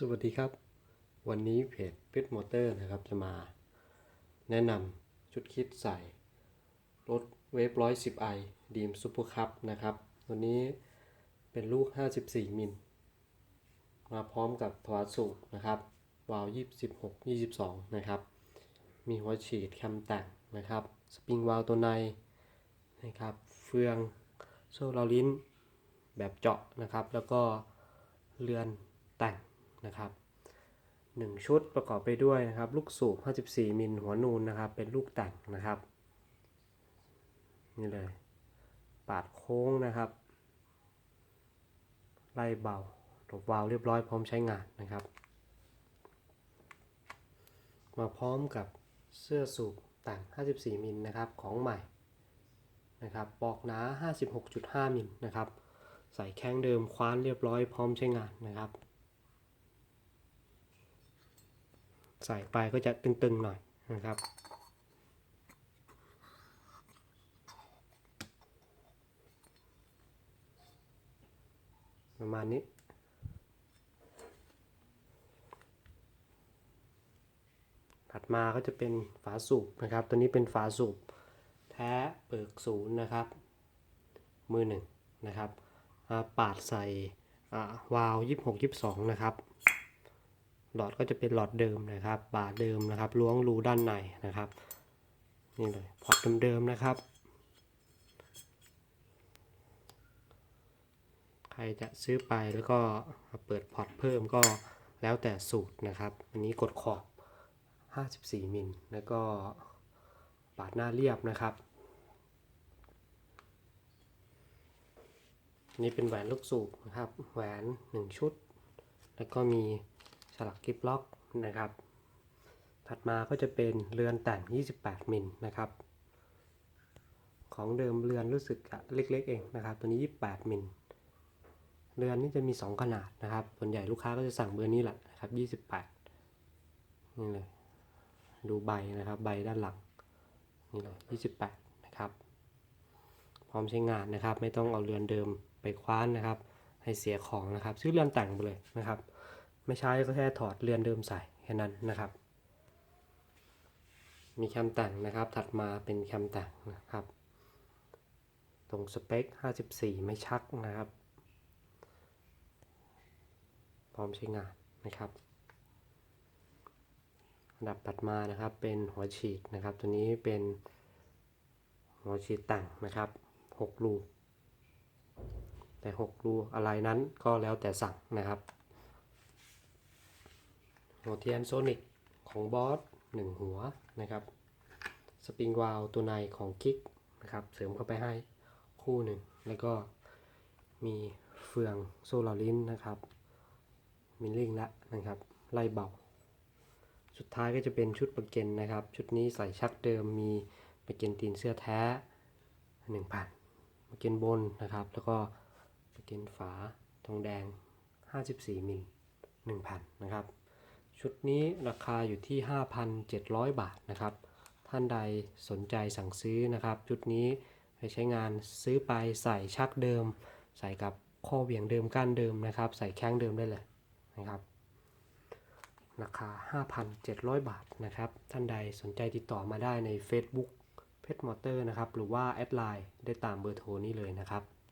สวัสดีครับ วันนี้เพจเพชรมอเตอร์นะครับจะมา แนะนำชุดคิดใส่ รถเวฟร้อยสิบไอดีมซูเปอร์คัพนะครับ ตัวนี้เป็นลูก 54 มิล มาพร้อมกับทวารสูบนะครับวาล์ว26 22 นะครับ มีหัวฉีดแคมแต่งนะครับ สปริงวาล์วตัวในนะครับ เฟืองโซ่ลาลิ้นแบบเจาะนะครับ แล้วก็เรือนแต่ง นะครับ 1 ชุดประกอบไปด้วยนะครับ ลูกสูบ 54 มิลหัวนูนนะครับ เป็นลูกแต่งนะครับ นี่เลย ปาดโค้งนะครับ ไล่เบาหลบวาล์วเรียบร้อยพร้อมใช้งานนะครับ มาพร้อมกับเสื้อสูบแต่ง 54 มิลนะครับของใหม่นะครับปอกหนา 56.5 มิลนะครับ ใส่แข้งเดิมคว้านเรียบร้อยพร้อมใช้งานนะครับ ใส่ไปก็จะตึงๆหน่อยนะครับ ประมาณนี้ถัดมาก็จะเป็นฝาสูบนะครับ ตัวนี้เป็นฝาสูบแท้เปิกศูนย์นะครับ มือหนึ่งนะครับปาดใส่วาล์วยี่หกยี่สองนะครับ หลอดก็จะเป็นหลอดเดิมนะครับ บาเดิมนะครับ ล้วงรูด้านในนะครับ นี่เลยพอร์ตเดิมๆนะครับ ใครจะซื้อไปแล้วก็เปิดพอร์ตเพิ่มก็แล้วแต่สูตรนะครับ อันนี้กดขอบ 54 มิล แล้วก็ปาดหน้าเรียบนะครับ นี่เป็นแหวนลูกสูบนะครับ แหวน 1 ชุด แล้วก็มี สลักกิฟล็อกนะครับ ถัดมาก็จะเป็นเรือนแต่ง 28 มิลนะครับ ของเดิมเรือนรู้สึกเล็กๆเองนะครับ ตัวนี้ 28 มิล เรือนนี่จะมี 2 ขนาดนะครับ ส่วนใหญ่ลูกค้าก็จะสั่งเบอร์นี้แหละนะครับ 28 นี่เลย ดูใบนะครับใบด้านหลัง นี่เลย 28 นะครับ พร้อมใช้งานนะครับ ไม่ต้องเอาเรือนเดิมไปคว้านนะครับ ให้เสียของนะครับ ซื้อเรือนแต่งไปเลยนะครับ ไม่ใช้ก็แค่ถอดเรือนเดิมใส่แค่นั้นนะครับ มีแคมแต่งนะครับ ถัดมาเป็นแคมแต่งนะครับ ตรงสเปค 54 ไม่ชักนะครับ พร้อมใช้งานนะครับอันดับถัดมานะครับเป็นหัวฉีดนะครับ ตัวนี้เป็นหัวฉีดแต่งนะครับ 6 รู แต่ 6 รูอะไรนั้นก็แล้วแต่สั่งนะครับ หัวเทียนโซนิกของบอส1หัวนะครับ สปริงวาลตัวในของคิกนะครับ เสริมเข้าไปให้คู่หนึ่ง แล้วก็มีเฟืองโซลารินนะครับ มิลลิงละนะครับ ไล่เบา สุดท้ายก็จะเป็นชุดประเก็นนะครับ ชุดนี้ใส่ชักเดิมมีประเก็นตีนเสื้อแท้1พันประเก็นบนนะครับ แล้วก็ประเก็นฝาทองแดง 54มิล1,000 นะครับ ชุดนี้ราคาอยู่ที่ 5,700 บาทนะครับ ท่านใดสนใจสั่งซื้อนะครับ ชุดนี้ไปใช้งานซื้อไปใส่ชักเดิม ใส่กับข้อเหวี่ยงเดิมก้านเดิมนะครับ ใส่แข้งเดิมได้เลยนะครับ ราคา 5,700 บาทนะครับ ท่านใดสนใจติดต่อมาได้ใน Facebook เพชรมอเตอร์นะครับ หรือว่าแอดไลน์ได้ตามเบอร์โทรนี้เลยนะครับ